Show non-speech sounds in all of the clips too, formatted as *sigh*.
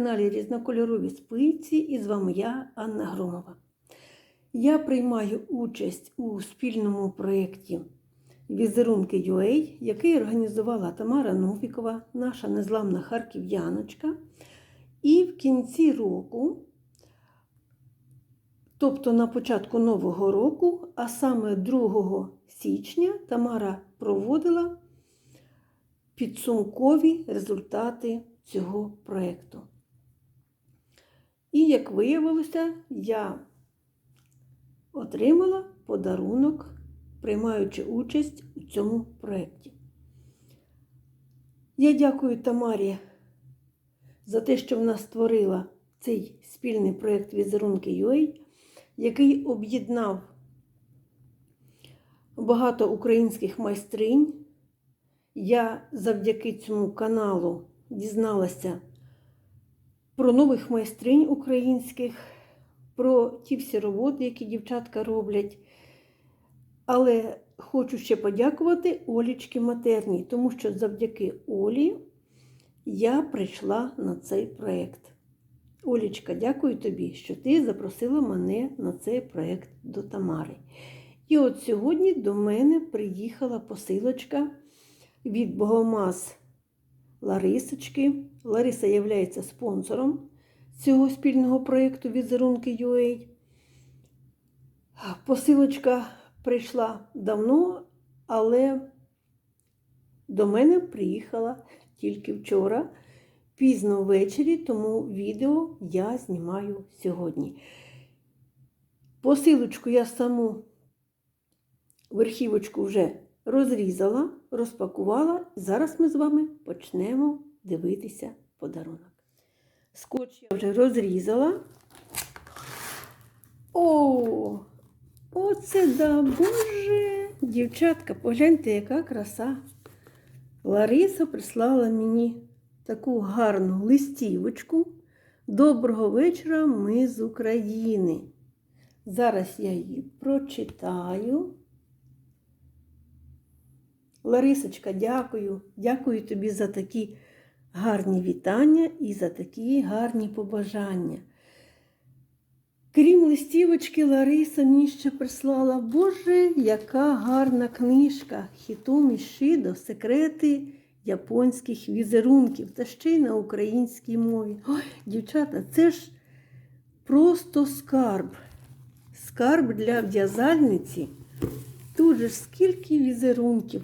Каналі Різнокольорові спиці і з вами я, Анна Громова. Я приймаю участь у спільному проєкті Візерунки UA, який організувала Тамара Новікова, наша незламна харків'яночка. І в кінці року, тобто на початку нового року, а саме 2 січня, Тамара проводила підсумкові результати цього проєкту. І, як виявилося, я отримала подарунок, приймаючи участь у цьому проєкті. Я дякую Тамарі за те, що вона створила цей спільний проєкт Візерунки UA, який об'єднав багато українських майстринь. Я завдяки цьому каналу дізналася про нових майстринь українських, про ті всі роботи, які дівчатка роблять. Але хочу ще подякувати Олічки Матерній, тому що завдяки Олі я прийшла на цей проєкт. Олічка, дякую тобі, що ти запросила мене на цей проєкт до Тамари. І от сьогодні до мене приїхала посилочка від Богомаз Ларисочки. Лариса є спонсором цього спільного проєкту Візерунки UA. Посилочка прийшла давно, але до мене приїхала тільки вчора, пізно ввечері, тому відео я знімаю сьогодні. Посилочку я саму верхівочку вже розрізала, розпакувала. Зараз ми з вами почнемо дивитися подарунок. Скотч я вже розрізала. О, оце да, Боже! Дівчатка, погляньте, яка краса. Лариса прислала мені таку гарну листівочку. Доброго вечора, ми з України. Зараз я її прочитаю. Ларисочка, дякую. Дякую тобі за такі гарні вітання і за такі гарні побажання. Крім листівочки, Лариса мені ще прислала, Боже, яка гарна книжка Хітомі Шидо, секрети японських візерунків та ще й на українській мові. Ой, дівчата, це ж просто скарб. Скарб для в'язальниці. Тут же скільки візерунків.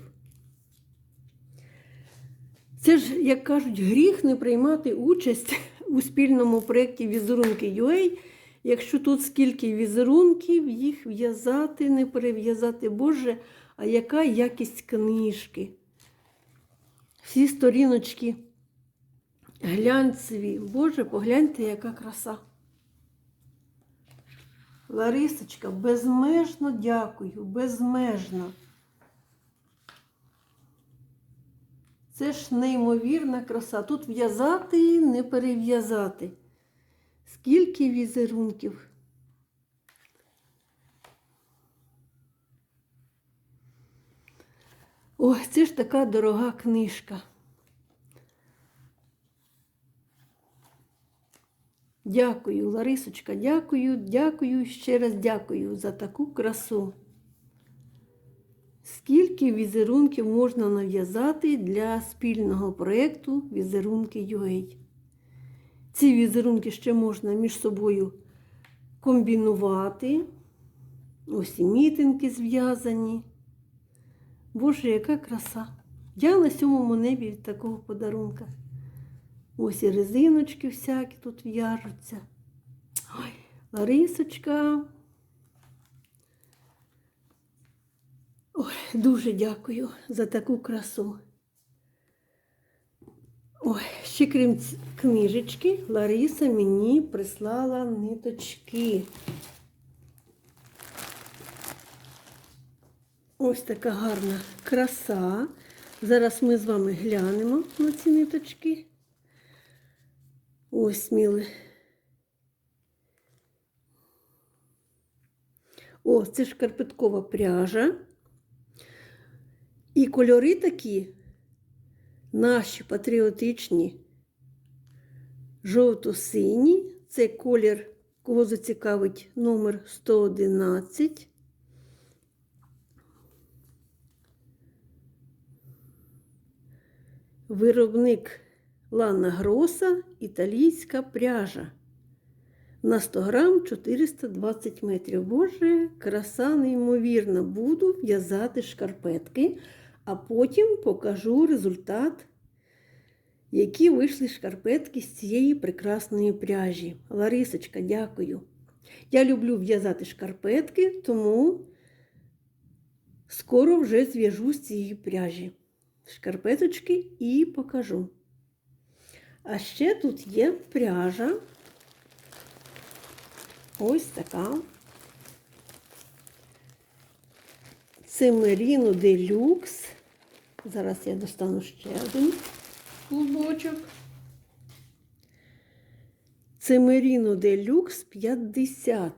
Це ж, як кажуть, гріх не приймати участь у спільному проєкті Візерунки UA, якщо тут скільки візерунків, їх в'язати, не перев'язати. Боже, а яка якість книжки? Всі сторіночки глянцеві. Боже, погляньте, яка краса. Ларисочка, безмежно дякую, безмежно. Це ж неймовірна краса. Тут в'язати не перев'язати. Скільки візерунків. Ой, це ж така дорога книжка. Дякую, Ларисочка, дякую, дякую, ще раз дякую за таку красу. Скільки візерунків можна нав'язати для спільного проєкту Візерунки UA? Ці візерунки ще можна між собою комбінувати. Ось і мітинки зв'язані. Боже, яка краса! Я на сьомому небі від такого подарунка. Ось і резиночки всякі тут в'яжуться. Ой, Ларисочка. Ой, дуже дякую за таку красу. Ой, ще крім книжечки, Лариса мені прислала ниточки. Ось така гарна краса. Зараз ми з вами глянемо на ці ниточки. Ось сміли. О, це ж карпеткова пряжа. І кольори такі наші патріотичні. жовто-синій. Це колір, кого зацікавить номер 111. Виробник Лана Гроса, італійська пряжа. На 100 грам 420 метрів. Боже, краса неймовірна. Буду в'язати шкарпетки, а потім покажу результат, які вийшли шкарпетки з цієї прекрасної пряжі. Ларисочка, дякую. Я люблю в'язати шкарпетки, тому скоро вже зв'яжу з цієї пряжі. Шкарпеточки і покажу. А ще тут є пряжа. Ось така. Це Merino Deluxe. Зараз я достану ще один клубочок. Це Merino Deluxe 50.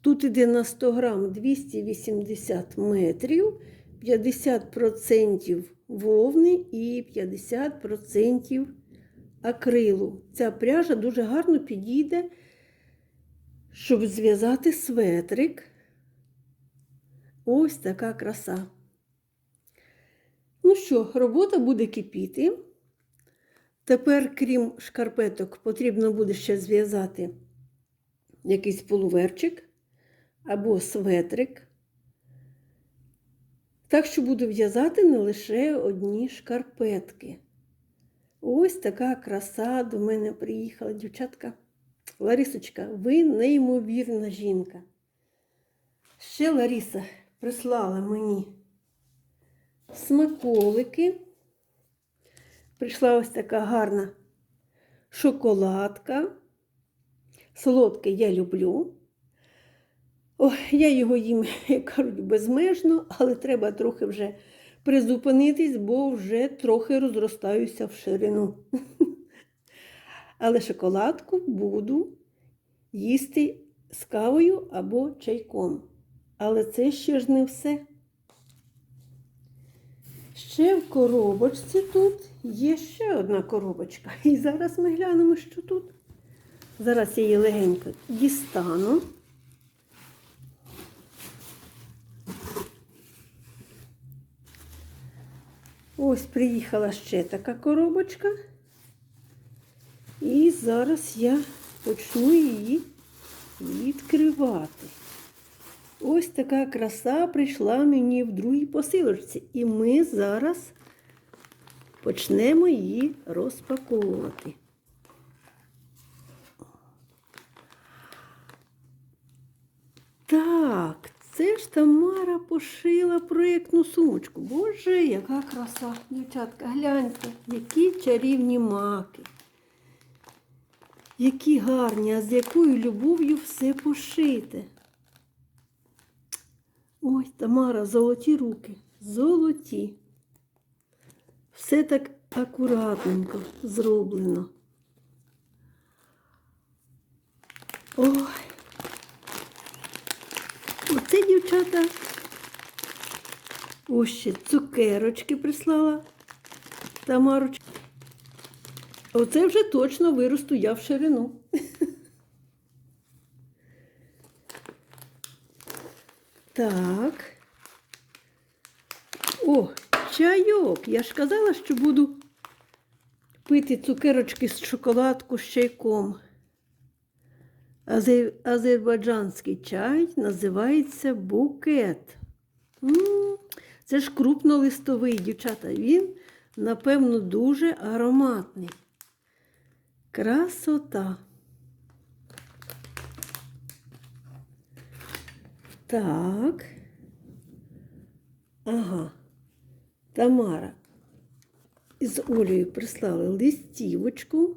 Тут іде на 100 грам 280 метрів, 50% вовни і 50% акрилу. Ця пряжа дуже гарно підійде, щоб зв'язати светрик. Ось така краса. Ну що, робота буде кипіти. Тепер, крім шкарпеток, потрібно буде ще зв'язати якийсь полуверчик або светрик. Так що буду в'язати не лише одні шкарпетки. Ось така краса до мене приїхала, дівчатка. Ларисочка, ви неймовірна жінка. Ще Лариса прислала мені смаколики. Прийшла ось така гарна шоколадка. Солодке я люблю. Ой, я його їм, *laughs* як кажуть, безмежно, але треба трохи вже призупинитись, бо вже трохи розростаюся в ширину. *laughs* Але шоколадку буду їсти з кавою або чайком. Але це ще ж не все. Ще в коробочці тут є ще одна коробочка. І зараз ми глянемо, що тут. Зараз я її легенько дістану. Ось приїхала ще така коробочка. І зараз я почну її відкривати. Ось така краса прийшла мені в другій посилочці. І ми зараз почнемо її розпаковувати. Так, це ж Тамара пошила проєктну сумочку. Боже, яка краса, дівчатка, гляньте, які чарівні маки. Які гарні, а з якою любов'ю все пошите. Ой, Тамара, золоті руки, золоті. Все так акуратненько зроблено. Ой. Оце дівчата. Ось ще цукерочки прислала Тамарочка. Оце вже точно виросту я в ширину. *laughs* Так. О, чайок. Я ж казала, що буду пити цукерочки з шоколадку з чайком. Азе- Азербайджанський чай називається букет. М, Це ж крупнолистовий, дівчата. Він, напевно, дуже ароматний. Красота. Так. Ага. Тамара із Олею прислали листівочку.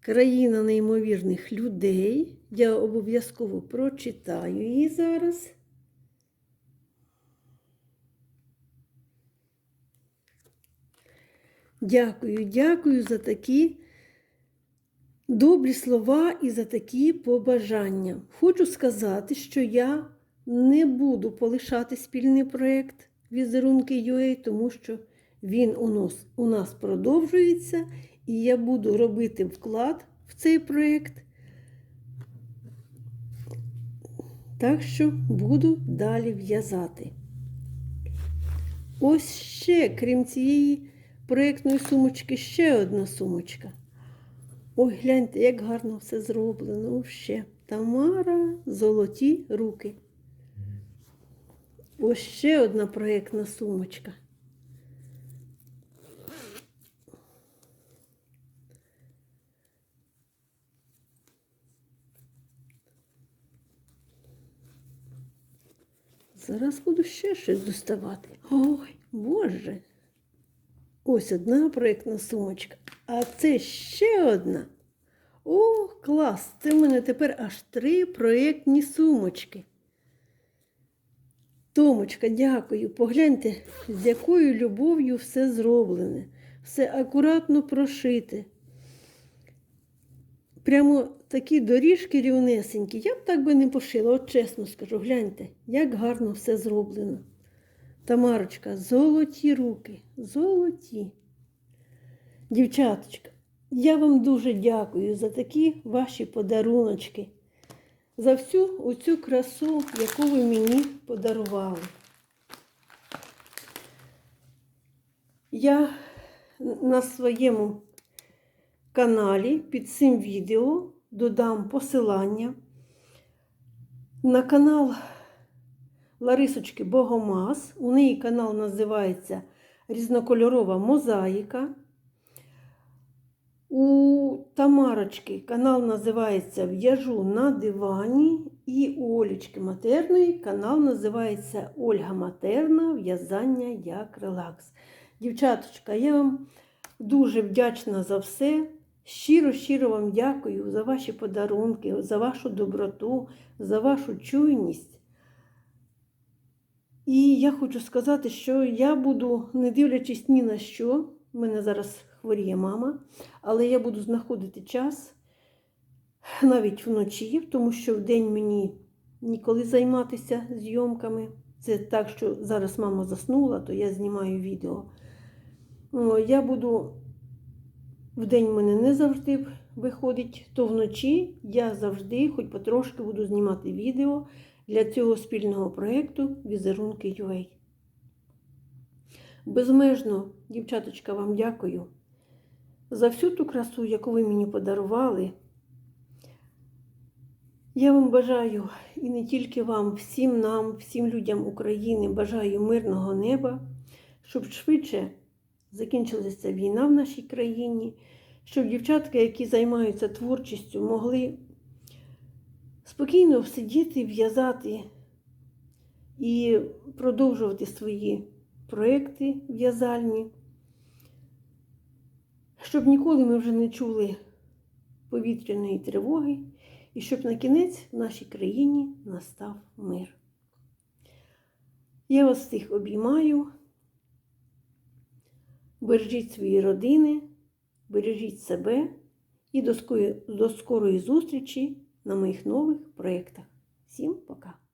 Країна неймовірних людей. Я обов'язково прочитаю її зараз. Дякую, дякую за такі добрі слова і за такі побажання. Хочу сказати, що я не буду полишати спільний проєкт візерунки UA, тому що він у нас, у нас продовжується, і я буду робити вклад в цей проєкт. Так що буду далі в'язати. Ось ще, крім цієї проєктної сумочки, ще одна сумочка. Ой, гляньте, як гарно все зроблено. Ще. Тамара, золоті руки. Ось ще одна проєктна сумочка. Зараз буду ще щось доставати. Ой, Боже. Ось одна проєктна сумочка. А це ще одна. О, клас! Це в мене тепер аж три проєктні сумочки. Томочка, дякую. Погляньте, з якою любов'ю все зроблене. Все акуратно прошите. Прямо такі доріжки рівнесенькі. Я б так би не пошила, от чесно скажу, гляньте, як гарно все зроблено. Тамарочка, золоті руки, золоті. Дівчаточка, я вам дуже дякую за такі ваші подаруночки, за всю оцю красу, яку ви мені подарували. Я на своєму каналі під цим відео додам посилання на канал Ларисочки Богомаз. У неї канал називається Різнокольорова мозаїка. У Тамарочки канал називається В'яжу на дивані. І у Олічки Матерної канал називається Ольга Матерна В'язання як релакс. Дівчаточка, я вам дуже вдячна за все. Щиро-щиро вам дякую за ваші подарунки, за вашу доброту, за вашу чуйність. І я хочу сказати, що я буду, не дивлячись ні на що, в мене зараз хворіє мама, але я буду знаходити час навіть вночі, тому що вдень мені ніколи займатися зйомками. Це так, що зараз мама заснула, то я знімаю відео. Я буду в мене не завжди виходить, то вночі я завжди, хоч потрошки, буду знімати відео для цього спільного проєкту Візерунки UA. Безмежно, дівчаточка, вам дякую за всю ту красу, яку ви мені подарували. Я вам бажаю і не тільки вам, всім нам, всім людям України бажаю мирного неба, щоб швидше закінчилася війна в нашій країні, щоб дівчатки, які займаються творчістю, могли спокійно сидіти, в'язати і продовжувати свої проекти в'язальні, щоб ніколи ми вже не чули повітряної тривоги, і щоб на кінець в нашій країні настав мир. Я вас всіх обіймаю. Бережіть свої родини, бережіть себе і до скорої зустрічі на моїх нових проєктах. Всім пока!